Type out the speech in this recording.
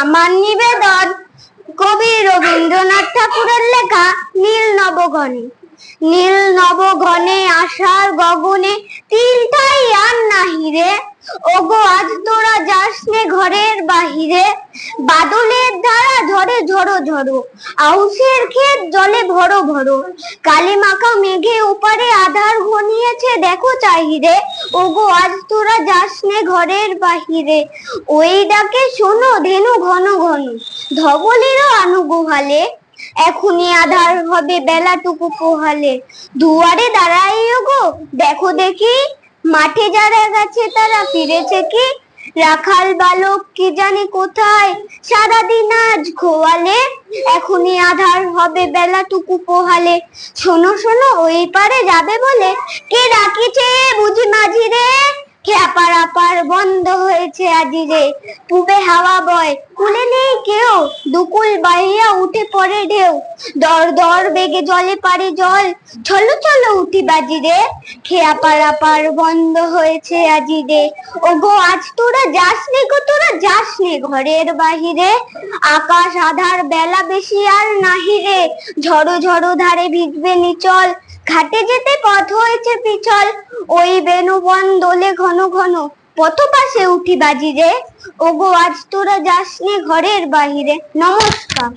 আমার নিবেদন কবি রবীন্দ্রনাথ ঠাকুরের লেখা নীল নবঘনে নীল নবঘনে আশার গগনে তিনটাই আর নাহিরে। ওগো আজ তোরা যাস নে ঘরের বাহিরে। বাদলের ঝরে ঝড়ো ঝড়ো আউসের ক্ষেত জলে ভরো ভরো। কালি মাখা মেঘে ওপারে আধার ঘনিয়েছে, দেখো চাহিরে, ওগো আজ তোরা যাস নে ঘরের বাহিরে। ওই ডাকে শোনো ধেনু ঘন ঘন, ধবলেরও আনুগোহালে এখনই আধার হবে বেলাটুকু পোহালে। দুয়ারে দাঁড়াইও গো দেখো দেখি, মাঠে যারা গেছে তারা ফিরেছে কি? রাখাল বালক কি জানি কোথায়? সারাদিন আজ খোয়ালে এখনই আধার হবে বেলা টুকু পোহালে। শোনো শোনো, ওই পারে যাবে বলে। কে ডাকিছে বুঝি মাঝি রে খেপার আপার বন্ধ হয়েছে আজি রে পুবে হাওয়া বয়, কুলে নেই কেউ। দুকুল বাহিয়া উঠে পড়ে ঢেউ। দর দর বেগে জলে পারে জল। চলো চলো উঠি বাজি রে। খেয়া পারাপার বন্ধ হয়েছে আজি রে ওগো, আজ তোরা যাস নে গো, তোরা যাস নে ঘরের বাহিরে। আকাশ আধার বেলা বেশি আর নাহি রে। ঝড়ো ঝড়ো ধারে ভিজবে নিচল। ঘাটে যেতে পথ হয়েছে পিছল। ওই বেনুবন দোলে ঘন ঘন পথ পাশে উঠি বাজি রে। ওগো, আজ তোরা যাসনি ঘরের বাহিরে। নমস্কার।